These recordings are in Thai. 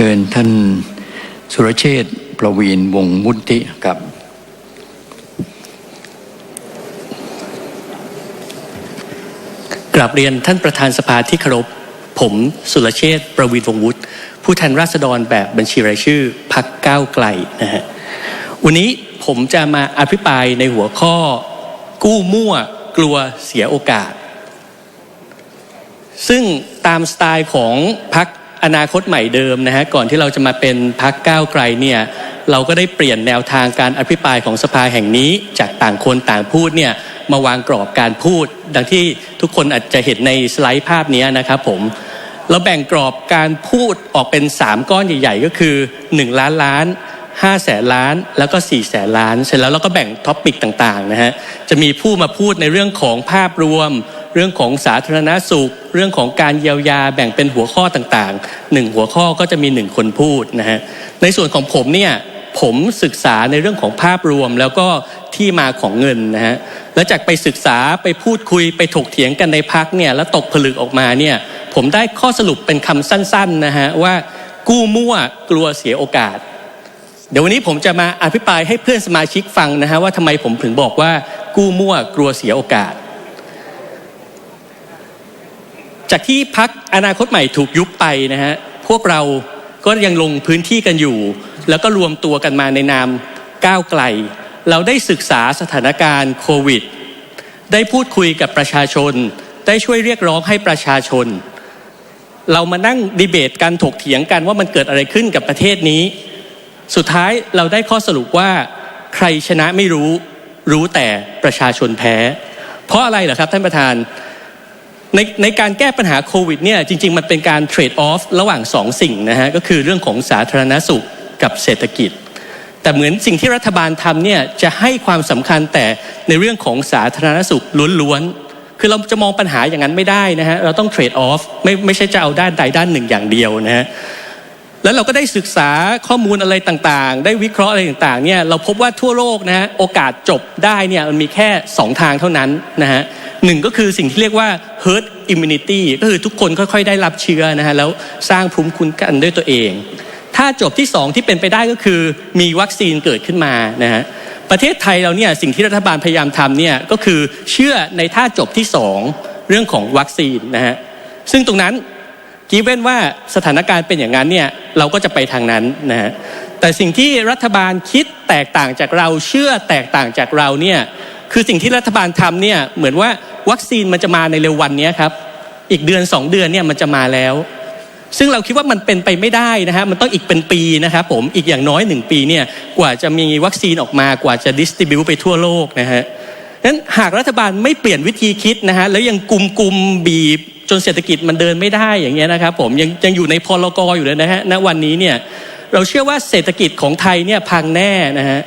ชิญท่านสุรเชษประวีนวงศ์มุติครับ กราบเรียนท่านประธานสภาที่เคารพผมสุรเชษประวินวงศ์วุฒิผู้แทนราษฎรแบบบัญชีรายชื่อพักก้าวไกลนะฮะวันนี้ผมจะมาอภิปรายในหัวข้อ กู้มั่วกลัวเสียโอกาส ซึ่งตามสไตล์ของพัก อนาคตใหม่เดิมนะฮะก่อนที่เราจะมาเป็นพักก้าวไกลเนี่ยเราก็ได้เปลี่ยนแนวทางการอภิปรายของสภาแห่งนี้ จากต่างคนต่างพูดเนี่ยมาวางกรอบการพูด ดังที่ทุกคนอาจจะเห็นในสไลด์ภาพนี้นะครับผมเราแบ่งกรอบการพูดออกเป็น 3 ก้อนใหญ่ ๆ ก็คือ 1 ล้านล้าน5แสนล้านแล้วก็4แสนล้าน เสร็จแล้วเราก็แบ่งท็อปปิกต่างๆนะฮะจะมีผู้มาพูดในเรื่องของภาพรวม เรื่องของสาธารณสุข เรื่องของการเยียวยาแบ่งเป็นหัวข้อต่างๆหนึ่งหัวข้อก็จะมีหนึ่งคนพูดนะฮะในส่วนของผมเนี่ยผมศึกษาในเรื่องของภาพรวมแล้วก็ที่มาของเงินนะฮะแล้วจากไปศึกษาไปพูดคุยไปถกเถียงกันในพักเนี่ยแล้วตกผลึกออกมาเนี่ยผมได้ข้อสรุปเป็นคำสั้นๆนะฮะว่ากู้มั่วกลัวเสียโอกาส เดี๋ยววันนี้ผมจะมาอภิปรายให้เพื่อนสมาชิกฟังนะฮะว่าทำไมผมถึงบอกว่ากู้มั่วกลัวเสียโอกาส จากที่พักอนาคตใหม่ถูกยุบไปนะฮะพวกเราก็ยังลงพื้นที่กันอยู่ แล้วก็รวมตัวกันมาในนามก้าวไกล เราได้ศึกษาสถานการณ์โควิด ได้พูดคุยกับประชาชน ได้ช่วยเรียกร้องให้ประชาชน เรามานั่งดีเบตกันถกเถียงกันว่ามันเกิดอะไรขึ้นกับประเทศนี้ สุดท้ายเราได้ข้อสรุปว่าใครชนะไม่รู้ รู้แต่ประชาชนแพ้ เพราะอะไรเหรอครับท่านประธาน ในในการแก้ปัญหาโควิดเนี่ยจริง ๆ มันเป็นการเทรดออฟระหว่างสองสิ่งนะฮะก็คือเรื่องของสาธารณสุขกับเศรษฐกิจ แต่เหมือนสิ่งที่รัฐบาลทำเนี่ยจะให้ความสำคัญแต่ในเรื่องของสาธารณสุขล้วนๆ คือเราจะมองปัญหาอย่างนั้นไม่ได้นะฮะเราต้องเทรดออฟไม่ไม่ใช่จะเอาด้านใดด้านหนึ่งอย่างเดียวนะฮะ แล้วเราก็ได้ศึกษาข้อมูลอะไรต่างๆ ได้วิเคราะห์อะไรต่างๆเนี่ยเราพบว่าทั่วโลกนะฮะโอกาสจบได้เนี่ยมันมีแค่ 2 ทางเท่านั้นนะฮะหนึ่งก็คือสิ่งที่เรียกว่า herd immunity ก็คือทุกคนค่อยๆ ได้รับเชื้อนะฮะแล้วสร้างภูมิคุ้มกันด้วยตัวเอง ถ้าจบที่ 2 ที่เป็นไปได้ก็คือมีวัคซีนเกิดขึ้นมานะฮะประเทศไทยเราเนี่ยสิ่งที่รัฐบาลพยายามทำเนี่ยก็คือเชื่อในท่าจบที่ 2 เรื่องของวัคซีนนะฮะซึ่งตรงนั้น กีเว้นว่าสถานการณ์เป็นอย่างนั้นเนี่ยเราก็จะไปทางนั้นนะฮะแต่สิ่งที่รัฐบาลคิดแตกต่างจากเราเชื่อแตกต่างจากเราเนี่ยคือสิ่งที่รัฐบาลทำเนี่ยเหมือนว่าวัคซีนมันจะมาในเร็ววันนี้ครับอีกเดือน 2 เดือนเนี่ยมันจะมาแล้ว ซึ่งเราคิดว่ามันเป็นไปไม่ได้นะฮะมันต้องอีกเป็นปีนะครับผมอีกอย่างน้อย 1 ปีเนี่ยกว่าจะมีวัคซีนออกมากว่าจะดิสติบิวไปทั่วโลกนะฮะนั้นหากรัฐบาลไม่เปลี่ยนวิธีคิดนะฮะแล้วยังกุมกุมบีบ จนเศรษฐกิจมันเดินไม่ได้อย่างเงี้ยนะครับผมยังยังอยู่ในพลกรอยู่เลยนะฮะณวันนี้เนี่ยเราเชื่อว่าเศรษฐกิจของไทยเนี่ยพังแน่นะฮะ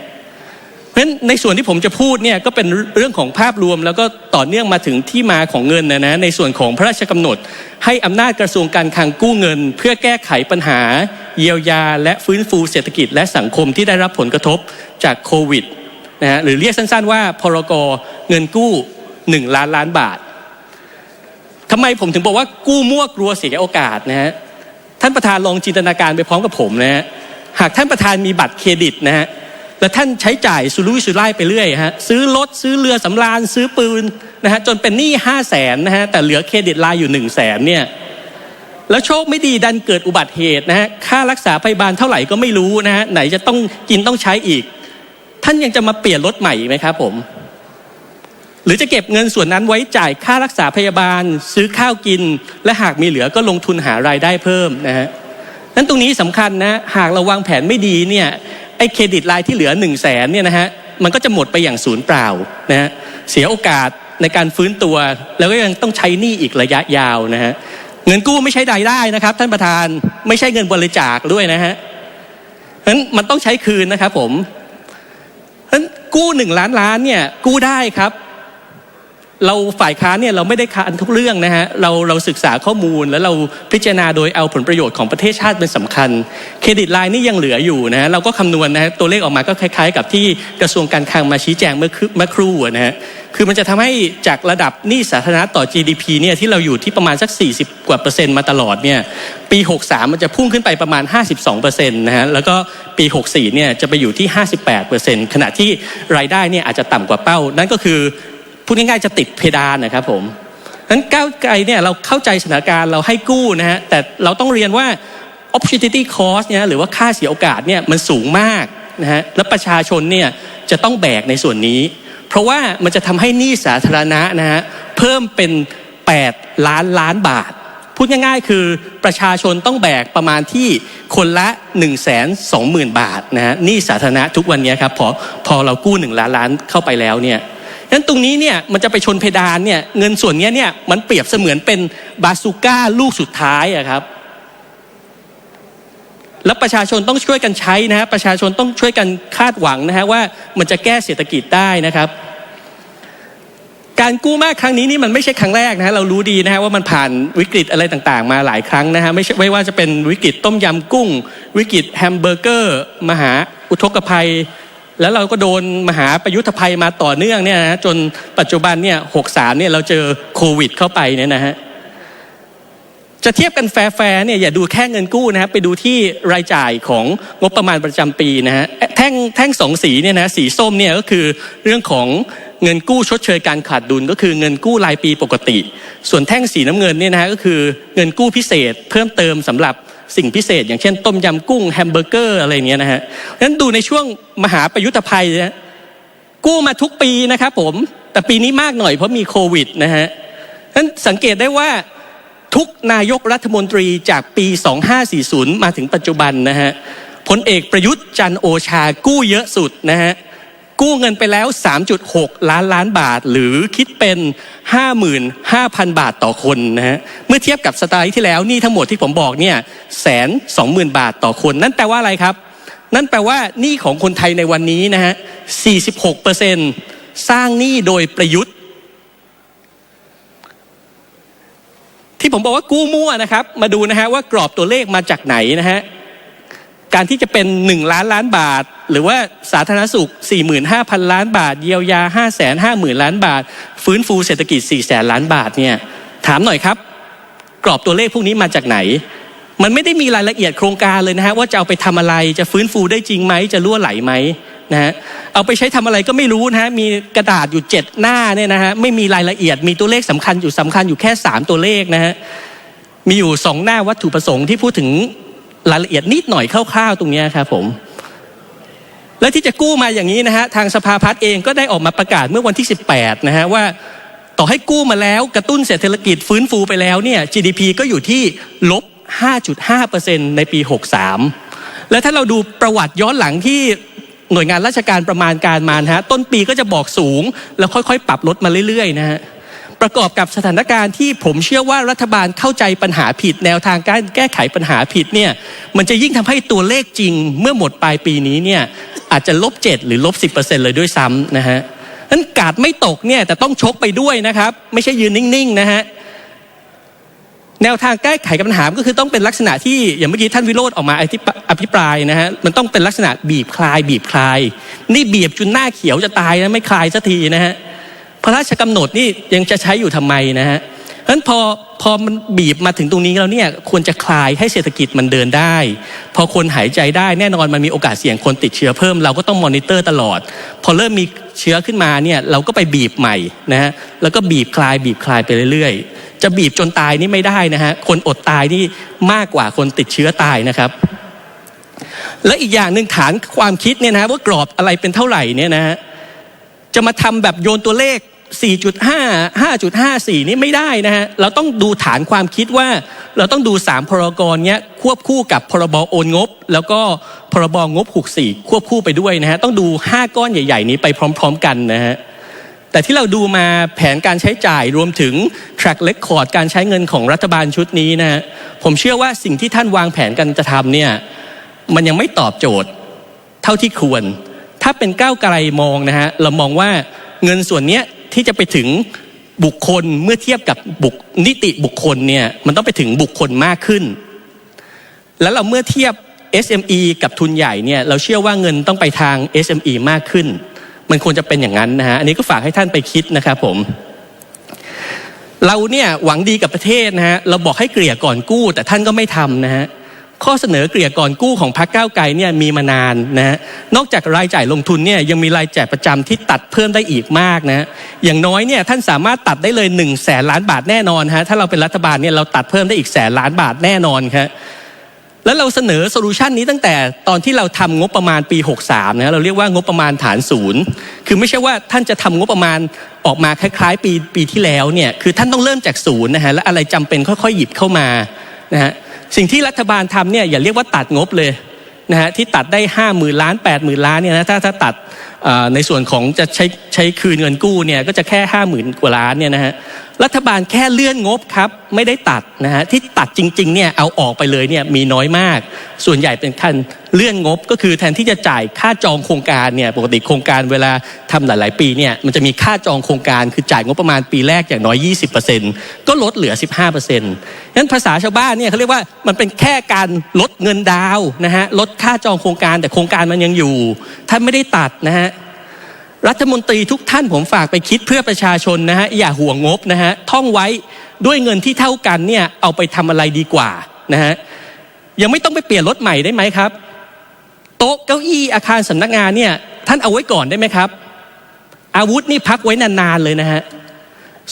เพราะฉะนั้นในส่วนที่ผมจะพูดเนี่ยก็เป็นเรื่องของภาพรวม แล้วก็ต่อเนื่องมาถึงที่มาของเงินนะนะในส่วนของพระราชกำหนด ให้อำนาจกระทรวงการคลังกู้เงิน เพื่อแก้ไขปัญหา เยียวยา และฟื้นฟูเศรษฐกิจและสังคมที่ได้รับผลกระทบจากโควิดนะฮะหรือเรียกสั้นๆว่าพรกเงินกู้ 1 ล้านล้านบาท ทำไมผมถึงบอกว่ากู้มั่วกลัวเสียโอกาสนะฮะท่านประธานลองจินตนาการไปพร้อมกับผมนะฮะหากท่านประธานมีบัตรเครดิตนะฮะแล้วท่านใช้จ่ายสุรุ่ยสุร่ายไปเรื่อยฮะซื้อรถซื้อเรือสำราญซื้อปืนนะฮะจนเป็นหนี้ห้าแสนนะฮะแต่เหลือเครดิตลายอยู่หนึ่งแสนเนี่ยแล้วโชคไม่ดีดันเกิดอุบัติเหตุนะฮะค่ารักษาพยาบาลเท่าไหร่ก็ไม่รู้นะฮะไหนจะต้องกินต้องใช้อีก ท่านยังจะมาเปลี่ยนรถใหม่ไหมครับผม หรือจะเก็บเงินส่วนนั้นไว้จ่ายค่ารักษาพยาบาล ซื้อข้าวกิน และหากมีเหลือก็ลงทุนหารายได้เพิ่มนะฮะนั้นตรงนี้สำคัญนะหากเราวางแผนไม่ดีเนี่ยไอ้เครดิตรายที่เหลือ1นึ่งแสนเนี่ยนะฮะมันก็จะหมดไปอย่างศูนย์เปล่านะฮะเสียโอกาสในการฟื้นตัว แล้วก็ยังต้องใช้หนี้อีกระยะยาวนะฮะเงินกู้ไม่ใช่รายได้นะครับ ท่านประธานไม่ใช่เงินบริจาคด้วยนะฮะนั้นมันต้องใช้คืนนะครับผมนั้นกู้หนึ่งล้านล้านเนี่ยกู้ได้ครับ เราฝ่ายค้านเนี่ยเราไม่ได้ค้านทุกเรื่องนะฮะเราเราศึกษาข้อมูลแล้วเราพิจารณาโดยเอาผลประโยชน์ของประเทศชาติเป็นสำคัญ เครดิตไลน์นี่ยังเหลืออยู่นะฮะเราก็คำนวณนะฮะตัวเลขออกมาก็คล้ายๆ กับที่กระทรวงการคลังมาชี้แจงเมื่อครู่เมื่อครู่อะนะฮะคือมันจะทำให้จากระดับหนี้สาธารณะต่อ GDP เนี่ยที่เราอยู่ที่ประมาณสัก 40 กว่าเปอร์เซ็นต์มาตลอดเนี่ยปี 63 มันจะพุ่งขึ้นไปประมาณ 52เปอร์เซ็นต์นะฮะแล้วก็ปี 64 เนี่ยจะไปอยู่ที่ 58เปอร์เซ็นต์ขณะที่รายได้เนี่ยอาจจะต่ำกว่าเป้า นั่นก็คือ พูดง่ายๆจะติดเพดานนะครับผมนั้นก้าวไกลเนี่ยเราเข้าใจสถานการณ์เราให้กู้นะฮะแต่เราต้องเรียนว่า opportunity cost เนี่ยหรือว่าค่าเสียโอกาสเนี่ยมันสูงมากนะฮะและประชาชนเนี่ยจะต้องแบกในส่วนนี้ เพราะว่ามันจะทำให้หนี้สาธารณะนะฮะเพิ่มเป็น 8 ล้านล้านบาท พูดง่ายๆ คือประชาชนต้องแบกประมาณที่คนละ 1 2 0 0 0 0 บาทนะฮะหนี้สาธารณะทุกวันนี้ครับพอพอเรากู้ 1 ล้านล้านเข้าไปแล้วเนี่ย นั้นตรงนี้เนี่ยมันจะไปชนเพดานเนี่ยเงินส่วนนี้เนี่ยมันเปรียบเสมือนเป็นบาซูก้าลูกสุดท้ายอะครับ แล้วประชาชนต้องช่วยกันใช้นะฮะประชาชนต้องช่วยกันคาดหวังนะฮะว่ามันจะแก้เศรษฐกิจได้นะครับ การกู้มากครั้งนี้นี่มันไม่ใช่ครั้งแรกนะฮะเรารู้ดีนะฮะว่ามันผ่านวิกฤตอะไรต่างๆ มาหลายครั้งนะฮะไม่ไม่ว่าจะเป็นวิกฤตต้มยำกุ้ง วิกฤตแฮมเบอร์เกอร์ มหาอุทกภัย แล้วเราก็โดนมหาประยุทธภัยมาต่อเนื่องเนี่ยนะจนปัจจุบันเนี่ยหกสามเนี่ยเราเจอโควิดเข้าไปเนี่ยนะฮะจะเทียบกันแฟร์เนี่ยอย่าดูแค่เงินกู้นะครับไปดูที่รายจ่ายของงบประมาณประจำปีนะฮะแท่งแท่งสองสีเนี่ยนะสีส้มเนี่ยก็คือเรื่องของเงินกู้ชดเชยการขาดดุลก็คือเงินกู้รายปีปกติ ส่วนแท่งสีน้ำเงินเนี่ยนะฮะก็คือเงินกู้พิเศษ เพิ่มเติมสำหรับ สิ่งพิเศษ อย่างเช่น ต้มยำกุ้งแฮมเบอร์เกอร์อะไรเงี้ยนะฮะนั้นดูในช่วงมหาประยุทธภัยนะกู้มาทุกปีนะครับผมแต่ปีนี้มากหน่อยเพราะมีโควิดนะฮะนั้นสังเกตได้ว่าทุกนายกรัฐมนตรีจากปี 2540 มาถึงปัจจุบันนะฮะพลเอกประยุทธ์จันโอชากู้เยอะสุดนะฮะ กู้เงินไปแล้ว 3.6 ล้านล้านบาท หรือคิดเป็น 55,000 บาทต่อคนนะฮะ เมื่อเทียบกับสไตล์ที่แล้วนี่ทั้งหมดที่ผมบอกเนี่ยแสนสองหมื่นบาทต่อคน นั่นแปลว่าอะไรครับ นั่นแปลว่าหนี้ของคนไทยในวันนี้นะฮะ 46%สร้างหนี้โดยประยุทธ์ ที่ผมบอกว่ากู้มั่วนะครับ มาดูนะฮะว่ากรอบตัวเลขมาจากไหนนะฮะ การที่จะเป็น 1 ล้านล้านบาท หรือว่าสาธารณสุข 45,000 ล้านบาท เยียวยา 550,000 ล้านบาท ฟื้นฟูเศรษฐกิจ 400,000 ล้านบาทเนี่ยถามหน่อยครับ กรอบตัวเลขพวกนี้มาจากไหน มันไม่ได้มีรายละเอียดโครงการเลยนะฮะว่าจะเอาไปทำอะไรจะฟื้นฟูได้จริงไหมจะรั่วไหลไหมนะฮะเอาไปใช้ทำอะไรก็ไม่รู้นะฮะมีกระดาษอยู่เจ็ดหน้าเนี่ยนะฮะไม่มีรายละเอียดมีตัวเลขสำคัญอยู่สำคัญอยู่แค่สามตัวเลขนะฮะมีอยู่สองหน้าวัตถุประสงค์ที่พูดถึงรายละเอียดนิดหน่อยคร่าวๆ ตรงนี้ครับผม และที่จะกู้มาอย่างนี้นะฮะทางสภาพัฒน์เองก็ได้ออกมาประกาศเมื่อวันที่ 18นะฮะว่าต่อให้กู้มาแล้วกระตุ้นเศรษฐกิจฟื้นฟูไปแล้วเนี่ย GDP ก็อยู่ที่ลบ 5.5%ในปี 63 และถ้าเราดูประวัติย้อนหลังที่หน่วยงานราชการประมาณการมานะฮะต้นปีก็จะบอกสูง แล้วค่อยๆ ปรับลดมาเรื่อยๆนะฮะ ประกอบกับสถานการณ์ที่ผมเชื่อว่ารัฐบาลเข้าใจปัญหาผิด แนวทางการแก้ไขปัญหาผิดเนี่ยมันจะยิ่งทำให้ตัวเลขจริงเมื่อหมดปลายปีนี้เนี่ยอาจจะลบ7หรือลบ10%เลยด้วยซ้ำนะฮะนั้นกาดไม่ตกเนี่ยแต่ต้องชกไปด้วยนะครับ ไม่ใช่ยืนนิ่งๆนะฮะแนวทางแก้ไขปัญหาก็คือต้องเป็นลักษณะที่อย่างเมื่อกี้ท่านวิโรธออกมาอภิปรายนะฮะมันต้องเป็นลักษณะบีบคลาย บีบคลาย นี่บีบจนหน้าเขียวจะตายนะไม่คลายสักทีนะฮะ พระราชกำหนดนี่ยังจะใช้อยู่ทำไมนะฮะเพราะฉะนั้นพอพอมันบีบมาถึงตรงนี้แล้วเนี่ยควรจะคลายให้เศรษฐกิจมันเดินได้ พอคนหายใจได้แน่นอนมันมีโอกาสเสี่ยงคนติดเชื้อเพิ่มเราก็ต้องมอนิเตอร์ตลอด พอเริ่มมีเชื้อขึ้นมาเนี่ยเราก็ไปบีบใหม่นะฮะแล้วก็บีบคลายบีบคลายไปเรื่อยๆ จะบีบจนตายนี่ไม่ได้นะฮะคนอดตายนี่มากกว่าคนติดเชื้อตายนะครับ และอีกอย่างหนึ่งฐานความคิดเนี่ยนะฮะว่ากรอบอะไรเป็นเท่าไหร่เนี่ยนะฮะจะมาทำแบบโยนตัวเลข 4.5 5.54 นี่ไม่ได้นะฮะ เราต้องดูฐานความคิดว่า เราต้องดู 3 พรกรเนี้ยควบคู่กับพรบโอนงบ แล้วก็พรบงบ64 ควบคู่ไปด้วยนะฮะ ต้องดู 5 ก้อนใหญ่ ๆ นี้ไปพร้อม ๆ กันนะฮะ แต่ที่เราดูมาแผนการใช้จ่ายรวมถึง track record การใช้เงินของรัฐบาลชุดนี้นะฮะ ผมเชื่อว่าสิ่งที่ท่านวางแผนกันจะทำเนี่ย มันยังไม่ตอบโจทย์เท่าที่ควร ถ้าเป็นก้าวไกลมองนะฮะ เรามองว่าเงินส่วนเนี้ย ที่จะไปถึงบุคคลเมื่อเทียบกับบุคนิติบุคคลเนี่ยมันต้องไปถึงบุคคลมากขึ้น แล้วเราเมื่อเทียบ SME กับทุนใหญ่เนี่ยเราเชื่อว่าเงินต้องไปทาง SME มากขึ้น มันควรจะเป็นอย่างนั้นนะฮะอันนี้ก็ฝากให้ท่านไปคิดนะครับผม เราเนี่ยหวังดีกับประเทศนะฮะเราบอกให้เกลี่ยก่อนกู้ แต่ท่านก็ไม่ทำนะฮะ ข้อเสนอเกลี่ยก่อนกู้ของพรรคก้าวไกลเนี่ยมีมานานนะฮะนอกจากรายจ่ายลงทุนเนี่ยยังมีรายจ่ายประจำที่ตัดเพิ่มได้อีกมากนะอย่างน้อยเนี่ยท่านสามารถตัดได้เลย1นึ่งแสนล้านบาทแน่นอนฮะถ้าเราเป็นรัฐบาลเนี่ยเราตัดเพิ่มได้อีกแสนล้านบาทแน่นอนครับแล้วเราเสนอโซลูชันนี้ตั้งแต่ตอนที่เราทำงบประมาณปี 63นะเราเรียกว่างบประมาณฐานศูนย์คือไม่ใช่ว่าท่านจะทำงบประมาณออกมาคล้ายๆ ปีปีที่แล้วเนี่ยคือท่านต้องเริ่มจากศูนย์นะฮะและอะไรจำเป็นค่อยๆหยิบเข้ามานะฮะ สิ่งที่รัฐบาลทำเนี่ยอย่าเรียกว่าตัดงบเลยนะฮะที่ตัดได้ห้าหมื่นล้านแปดหมื่นล้านเนี่ยนะถ้าถ้าตัด ในส่วนของจะใช้ใช้คืนเงินกู้เนี่ยก็จะแค่ห้าหมื่นกว่าล้านเนี่ยนะฮะรัฐบาลแค่เลื่อนงบครับไม่ได้ตัดนะฮะที่ตัดจริงๆเนี่ยเอาออกไปเลยเนี่ยมีน้อยมาก ส่วนใหญ่เป็นการเลื่อนงบก็คือแทนที่จะจ่ายค่าจองโครงการเนี่ยปกติโครงการเวลาทำหลาย ๆ ปีเนี่ยมันจะมีค่าจองโครงการคือจ่ายงบประมาณปีแรกอย่างน้อย 20%ก็ลดเหลือ 15%นั้นภาษาชาวบ้านเนี่ยเขาเรียกว่ามันเป็นแค่การลดเงินดาวนะฮะลดค่าจองโครงการแต่โครงการมันยังอยู่ท่านไม่ได้ตัดนะฮะ รัฐมนตรีทุกท่านผมฝากไปคิดเพื่อประชาชนนะฮะอย่าห่วงงบนะฮะท่องไว้ด้วยเงินที่เท่ากันเนี่ยเอาไปทำอะไรดีกว่านะฮะยังไม่ต้องไปเปลี่ยนรถใหม่ได้ไหมครับ โต๊ะเก้าอี้อาคารสำนักงานเนี่ยท่านเอาไว้ก่อนได้ไหมครับ อาวุธนี่พักไว้นานๆเลยนะฮะ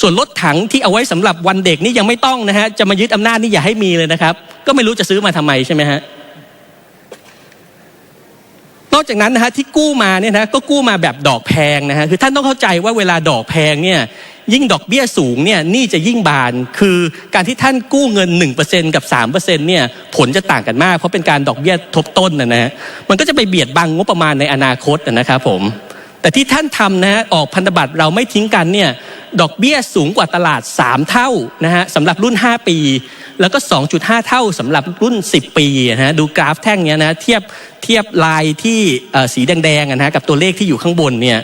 ส่วนรถถังที่เอาไว้สำหรับวันเด็กนี่ยังไม่ต้องนะฮะจะมายึดอำนาจนี่อย่าให้มีเลยนะครับ ก็ไม่รู้จะซื้อมาทำไมใช่ไหมฮะ อกจากนั้นนะฮะที่กู้มาเนี่ยนะก็กู้มาแบบดอกแพงนะฮะคือท่านต้องเข้าใจว่าเวลาดอกแพงเนี่ยยิ่งดอกเบี้ยสูงเนี่ยนี่จะยิ่งบาน คือการที่ท่านกู้เงิน 1%กับ 3%เนี่ยผลจะต่างกันมาก เพราะเป็นการดอกเบี้ยทบต้นนะนะฮะมันก็จะไปเบียดบังงบประมาณในอนาคตนะครับผมแต่ที่ท่านทำนะฮะออกพันธบัตรเราไม่ทิ้งกันเนี่ย ดอกเบี้ยสูงกว่าตลาด 3 เท่านะฮะสำหรับรุ่น 5 ปี แล้วก็ 2.5 เท่าสำหรับรุ่น 10 ปีนะฮะดูกราฟแท่งเนี้ยนะเทียบเทียบลายที่สีแดงๆนะฮะกับตัวเลขที่อยู่ข้างบนเนี่ย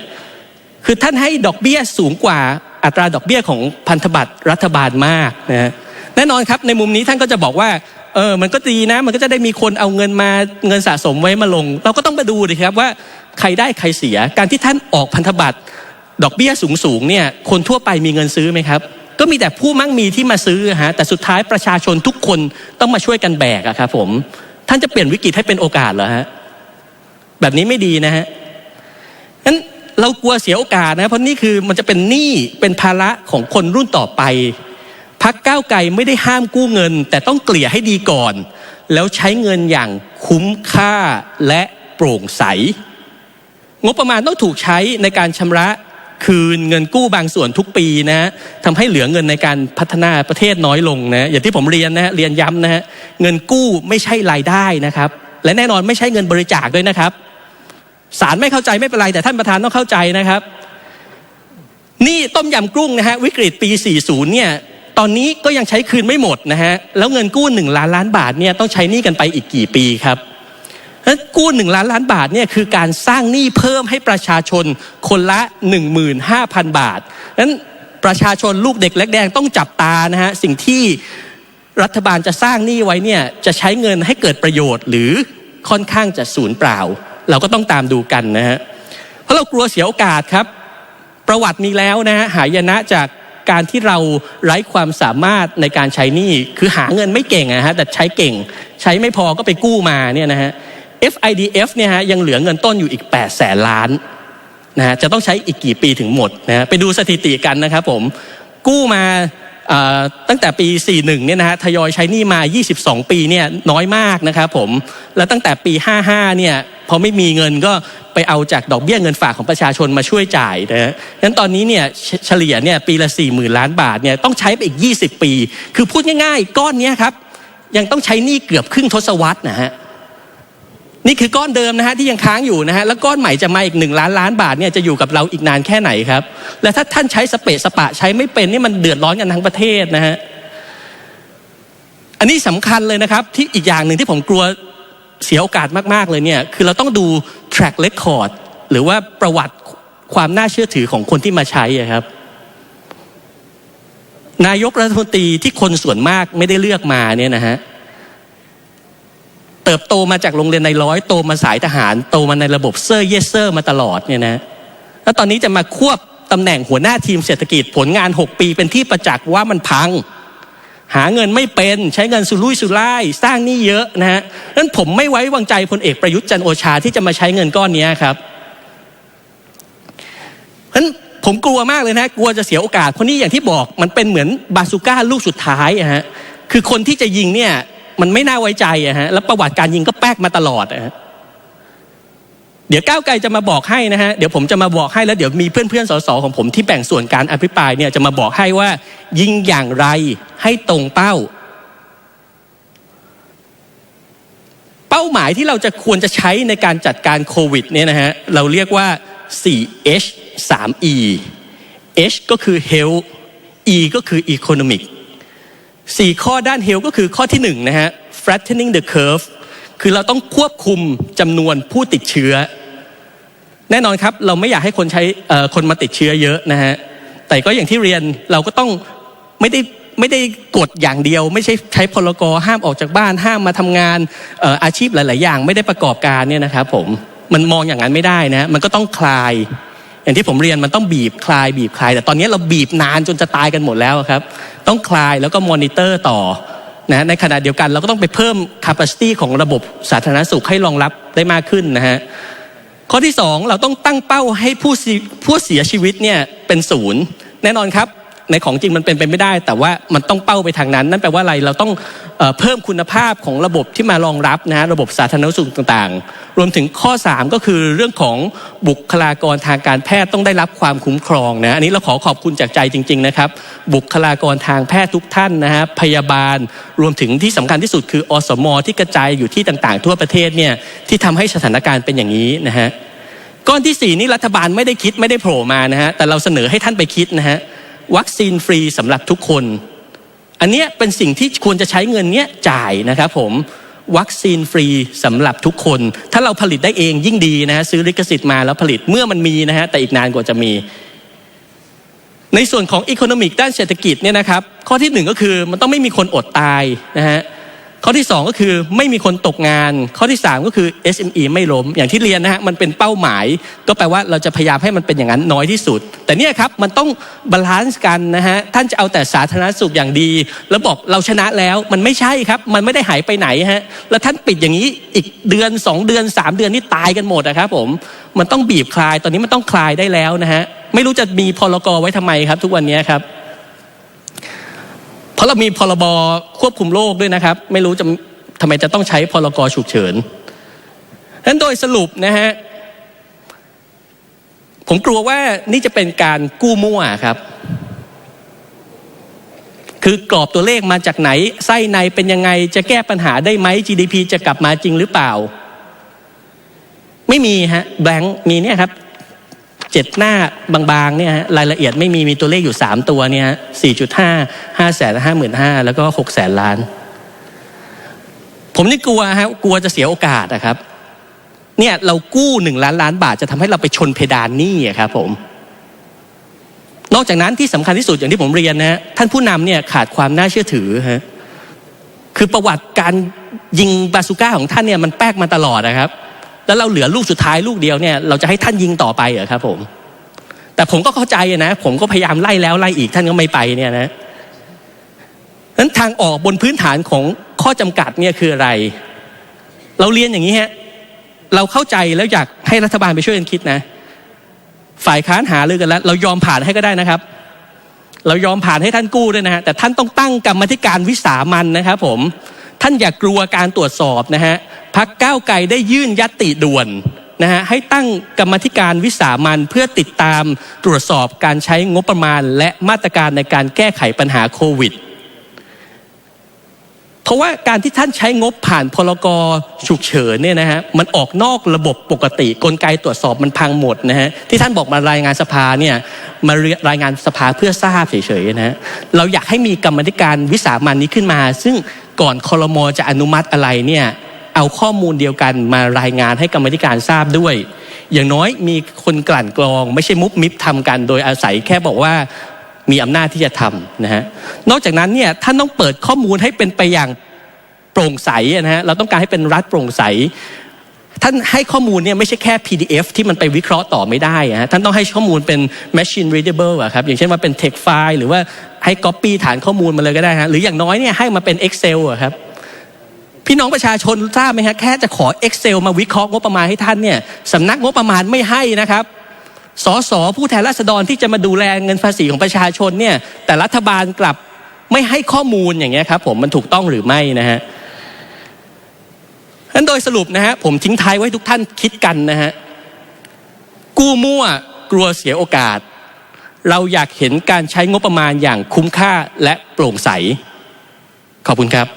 คือท่านให้ดอกเบี้ยสูงกว่าอัตราดอกเบี้ยของพันธบัตรรัฐบาลมากนะฮะแน่นอนครับในมุมนี้ท่านก็จะบอกว่าเออมันก็ดีนะ มันก็จะได้มีคนเอาเงินมาเงินสะสมไว้มาลง เราก็ต้องมาดูดิครับว่าใครได้ใครเสียการที่ท่านออกพันธบัตร ดอกเบี้ยสูงๆเนี่ยคนทั่วไปมีเงินซื้อไหมครับ ก็มีแต่ผู้มั่งมีที่มาซื้อฮะแต่สุดท้ายประชาชนทุกคนต้องมาช่วยกันแบกอะครับผมท่านจะเปลี่ยนวิกฤตให้เป็นโอกาสเหรอฮะแบบนี้ไม่ดีนะฮะงั้นเรากลัวเสียโอกาสนะเพราะนี่คือมันจะเป็นหนี้เป็นภาระของคนรุ่นต่อไปพักก้าวไกลไม่ได้ห้ามกู้เงิน แต่ต้องเกลี่ยให้ดีก่อน แล้วใช้เงินอย่างคุ้มค่าและโปร่งใส งบประมาณต้องถูกใช้ในการชำระ คืนเงินกู้บางส่วนทุกปีนะฮะทำให้เหลือเงินในการพัฒนาประเทศน้อยลงนะอย่างที่ผมเรียนนะฮะเรียนย้ำนะฮะเงินกู้ไม่ใช่รายได้นะครับ และแน่นอนไม่ใช่เงินบริจาคด้วยนะครับศาลไม่เข้าใจไม่เป็นไรแต่ท่านประธานต้องเข้าใจนะครับ นี่ต้มยำกุ้งนะฮะวิกฤตปี 40 เนี่ยตอนนี้ก็ยังใช้คืนไม่หมดนะฮะแล้วเงินกู้ 1 ล้านล้านบาทเนี่ยต้องใช้นี้กันไปอีกกี่ปีครับ แล้วกู้หนึ่งล้านล้านบาทเนี่ยคือการสร้างหนี้เพิ่มให้ประชาชนคนละ 15,000 บาทนั้นประชาชนลูกเด็กเล็กแดงต้องจับตานะฮะสิ่งที่รัฐบาลจะสร้างหนี้ไว้เนี่ยจะใช้เงินให้เกิดประโยชน์ หรือค่อนข้างจะสูญเปล่า เราก็ต้องตามดูกันนะฮะเพราะเรากลัวเสียโอกาสครับ ประวัติมีแล้วนะฮะหายนะจากการที่เราไร้ความสามารถในการใช้หนี้คือหาเงินไม่เก่งนะฮะแต่ใช้เก่ง ใช้ไม่พอก็ไปกู้มาเนี่ยนะฮะ FIDF เนี่ยฮะยังเหลือเงินต้นอยู่อีก8แสนล้านนะฮะจะต้องใช้อีกกี่ปีถึงหมดนะฮะไปดูสถิติกันนะครับผมกู้มาตั้งแต่ปี 41 เนี่ยนะฮะทยอยใช้หนี้มา 22 ปีเนี่ยน้อยมากนะครับผม แล้วตั้งแต่ปี 55 เนี่ยพอไม่มีเงินก็ไปเอาจากดอกเบี้ยเงินฝากของประชาชนมาช่วยจ่ายนะฮะงั้นตอนนี้เนี่ยเฉลี่ยเนี่ยปีละ 40,000 ล้านบาทเนี่ยต้องใช้ไปอีก 20 ปี คือพูดง่ายๆ ก้อนนี้ครับ ยังต้องใช้หนี้เกือบครึ่งทศวรรษนะฮะ นี่คือก้อนเดิมนะฮะที่ยังค้างอยู่นะฮะแล้วก้อนใหม่จะมาอีกหนึ่งล้านล้านบาทเนี่ยจะอยู่กับเราอีกนานแค่ไหนครับ และถ้าท่านใช้สเปะสปะใช้ไม่เป็นนี่มันเดือดร้อนกันทั้งประเทศนะฮะอันนี้สำคัญเลยนะครับที่อีกอย่างหนึ่งที่ผมกลัวเสียโอกาสมาก ๆ เลยเนี่ยคือเราต้องดู track record หรือว่าประวัติความน่าเชื่อถือของคนที่มาใช้ครับ นายกรัฐมนตรีที่คนส่วนมากไม่ได้เลือกมาเนี่ยนะฮะ เติบโตมาจากโรงเรียนในร้อยโตมาสายทหาร โตมาในระบบเซอร์เยสเซอร์มาตลอดเนี่ยนะแล้วตอนนี้จะมาควบตำแหน่งหัวหน้าทีมเศรษฐกิจผลงาน 6 ปีเป็นที่ประจักษ์ว่ามันพัง หาเงินไม่เป็นใช้เงินสุรุ่ยสุร่าย สร้างหนี้เยอะนะฮะนั้นผมไม่ไว้วางใจพลเอกประยุทธ์จันโอชาที่จะมาใช้เงินก้อนนี้ครับเพราะนั้นผมกลัวมากเลยนะกลัวจะเสียโอกาสเพราะนี่อย่างที่บอกมันเป็นเหมือนบาซูก้าลูกสุดท้ายอะฮะคือคนที่จะยิงเนี่ย มันไม่น่าไว้ใจอะฮะแล้วประวัติการยิงก็แป๊กมาตลอดอะฮะเดี๋ยวก้าวไกลจะมาบอกให้นะฮะเดี๋ยวผมจะมาบอกให้แล้วเดี๋ยวมีเพื่อนเพื่อนๆสสของผมที่แบ่งส่วนการอภิปรายเนี่ยจะมาบอกให้ว่ายิงอย่างไรให้ตรงเป้า เป้าหมายที่เราจะควรจะใช้ในการจัดการโควิดเนี่ยนะฮะเราเรียกว่า 4H 3E H ก็คือ health E ก็คือ economic สี่ข้อด้าน health ก็คือข้อที่หนึ่งนะฮะ flattening the curve คือเราต้องควบคุมจำนวนผู้ติดเชื้อ แน่นอนครับเราไม่อยากให้คนใช้คนมาติดเชื้อเยอะนะฮะ แต่ก็อย่างที่เรียนเราก็ต้องไม่ได้ไม่ได้กดอย่างเดียว ไม่ใช่ใช้พลกรห้ามออกจากบ้าน ห้ามมาทำงานอออาชีพหลาย ๆ อย่าง ไม่ได้ประกอบการเนี่ยนะครับผมมันมองอย่างนั้นไม่ได้นะ มันก็ต้องคลาย อย่างที่ผมเรียนมันต้องบีบคลายบีบคลาย แต่ตอนนี้เราบีบนานจนจะตายกันหมดแล้วครับ ต้องคลายแล้วก็มอนิเตอร์ต่อนะในขณะเดียวกันเราก็ต้องไปเพิ่ม capacity ของระบบสาธารณสุขให้รองรับได้มากขึ้นนะฮะข้อที่สองเราต้องตั้งเป้าให้ผู้ผู้เสียชีวิตเนี่ยเป็นศูนย์แน่นอนครับ ในของจริงมันเป็นไปไม่ได้ แต่ว่ามันต้องเป้าไปทางนั้น นั่นแปลว่าอะไรเราต้องเพิ่มคุณภาพของระบบที่มารองรับนะระบบสาธารณสุขต่างๆ รวมถึงข้อ 3 ก็คือเรื่องของบุคลากรทางการแพทย์ต้องได้รับความคุ้มครองนะอันนี้เราขอขอบคุณจากใจจริง ๆนะครับ บุคลากรทางแพทย์ทุกท่านนะฮะพยาบาลรวมถึงที่สำคัญที่สุดคืออสมที่กระจายอยู่ที่ต่างๆ ทั่วประเทศเนี่ยที่ทำให้สถานการณ์เป็นอย่างนี้นะฮะก้อนที่ 4 นี่รัฐบาลไม่ได้คิดไม่ได้โผล่มานะฮะแต่เราเสนอให้ท่านไปคิดนะฮะ วัคซีนฟรีสำหรับทุกคน อันเนี้ยเป็นสิ่งที่ควรจะใช้เงินเนี้ยจ่ายนะครับผมวัคซีนฟรีสำหรับทุกคน ถ้าเราผลิตได้เองยิ่งดีนะฮะซื้อลิขสิทธิ์มาแล้วผลิตเมื่อมันมีนะฮะแต่อีกนานกว่าจะมี ในส่วนของอีโคโนมิกด้านเศรษฐกิจเนี่ยนะครับ ข้อที่หนึ่งก็คือมันต้องไม่มีคนอดตายนะฮะ ข้อที่ 2 ก็คือไม่มีคนตกงาน ข้อที่ 3 ก็คือ SME ไม่ล้มอย่างที่เรียนนะฮะมันเป็นเป้าหมาย ก็แปลว่าเราจะพยายามให้มันเป็นอย่างนั้นน้อยที่สุด แต่เนี่ยครับมันต้องบาลานซ์กันนะฮะท่านจะเอาแต่สาธารณสุขอย่างดี แล้วบอกเราชนะแล้วมันไม่ใช่ครับ มันไม่ได้หายไปไหนฮะแล้วท่านปิดอย่างนี้อีกเดือน 2 เดือน 3 เดือนนี่ตายกันหมดนะครับผมมันต้องบีบคลายตอนนี้มันต้องคลายได้แล้วนะฮะไม่รู้จะมีพรกไว้ทำไมครับ ทุกวันนี้ครับ เพราะเรามีพรบควบคุมโรคด้วยนะครับ ไม่รู้จะทำไมจะต้องใช้พรกฉุกเฉินนั้นโดยสรุปนะฮะผมกลัวว่านี่จะเป็นการกู้มั่วครับ คือกรอบตัวเลขมาจากไหน ไส้ในเป็นยังไงจะแก้ปัญหาได้ไหม GDP จะกลับมาจริงหรือเปล่า ไม่มีฮะแบงค์มีเนี่ยครับ เจ็ดหน้าบางๆเนี่ยฮะรายละเอียดไม่มีมีตัวเลขอยู่ 3 ตัวเนี่ยสี่จุดห้าห้าแสนห้าหมื่นห้าแล้วก็หกแสนล้าน ผมนี่กลัวฮะกลัวจะเสียโอกาสนะครับ เนี่ยเรากู้หนึ่งล้านล้านบาทจะทำให้เราไปชนเพดานหนี้อะครับผม นอกจากนั้นที่สำคัญที่สุดอย่างที่ผมเรียนนะฮะท่านผู้นำเนี่ยขาดความน่าเชื่อถือฮะคือประวัติการยิงบาซูก้าของท่านเนี่ยมันแป๊กมาตลอดนะครับ แล้วเราเหลือลูกสุดท้ายลูกเดียวเนี่ยเราจะให้ท่านยิงต่อไปเหรอครับผม แต่ผมก็เข้าใจนะ ผมก็พยายามไล่แล้วไล่อีกท่านก็ไม่ไปเนี่ยนะนั้นทางออกบนพื้นฐานของข้อจำกัดเนี่ยคืออะไร เราเรียนอย่างนี้ฮะเราเข้าใจแล้วอยากให้รัฐบาลไปช่วยกันคิดนะ ฝ่ายค้านหาเรื่องกันแล้ว เรายอมผ่านให้ก็ได้นะครับ เรายอมผ่านให้ท่านกู้ด้วยนะฮะแต่ท่านต้องตั้งกรรมธิการวิสามันนะครับ ผมท่านอย่ากกลัวการตรวจสอบนะฮะ พักก้าวไกลได้ยื่นยัตติด่วนนะฮะให้ตั้งกรรมธิการวิสามันเพื่อติดตามตรวจสอบการใช้งบประมาณ และมาตรการในการแก้ไขปัญหาโควิด เพราะว่าการที่ท่านใช้งบผ่านพลกฉุกเฉินเนี่ยนะฮะมันออกนอกระบบปกติกลไกตรวจสอบมันพังหมดนะฮะที่ท่านบอกมารายงานสภาเนี่ยมารายงานสภาเพื่อทราบเฉยๆนะฮะเราอยากให้มีกรรมธิการวิสามันนี้ขึ้นมา ซึ่งก่อนคอรมอจะอนุมัติอะไรเนี่ย เอาข้อมูลเดียวกันมารายงานให้กรรมธิการทราบด้วย อย่างน้อยมีคนกลั่นกรอง ไม่ใช่มุกมิบทำกันโดยอาศัยแค่บอกว่ามีอำนาจที่จะทำนะฮะนอกจากนั้นเนี่ยท่านต้องเปิดข้อมูลให้เป็นไปอย่างโปร่งใสนะฮะเราต้องการให้เป็นรัฐโปร่งใสท่านให้ข้อมูลเนี่ยไม่ใช่แค่ PDF ที่มันไปวิเคราะห์ต่อไม่ได้อะฮะท่านต้องให้ข้อมูลเป็น machine readable อะครับอย่างเช่นว่าเป็น text file หรือว่าให้ copy ฐานข้อมูลมาเลยก็ได้ฮะหรืออย่างน้อยเนี่ยให้มาเป็น Excel อะครับ พี่น้องประชาชนทราบไหมฮะแค่จะขอ Excel มาวิเคราะห์งบประมาณให้ท่านเนี่ยสำนักงบประมาณไม่ให้นะครับสสผู้แทนราษฎรที่จะมาดูแลเงินภาษีของประชาชนเนี่ยแต่รัฐบาลกลับไม่ให้ข้อมูลอย่างเงี้ยครับผมมันถูกต้องหรือไม่นะฮะนั้นโดยสรุปนะฮะผมทิ้งท้ายไว้ทุกท่านคิดกันนะฮะกู้มั่วกลัวเสียโอกาส เราอยากเห็นการใช้งบประมาณอย่างคุ้มค่าและโปร่งใส ขอบคุณครับ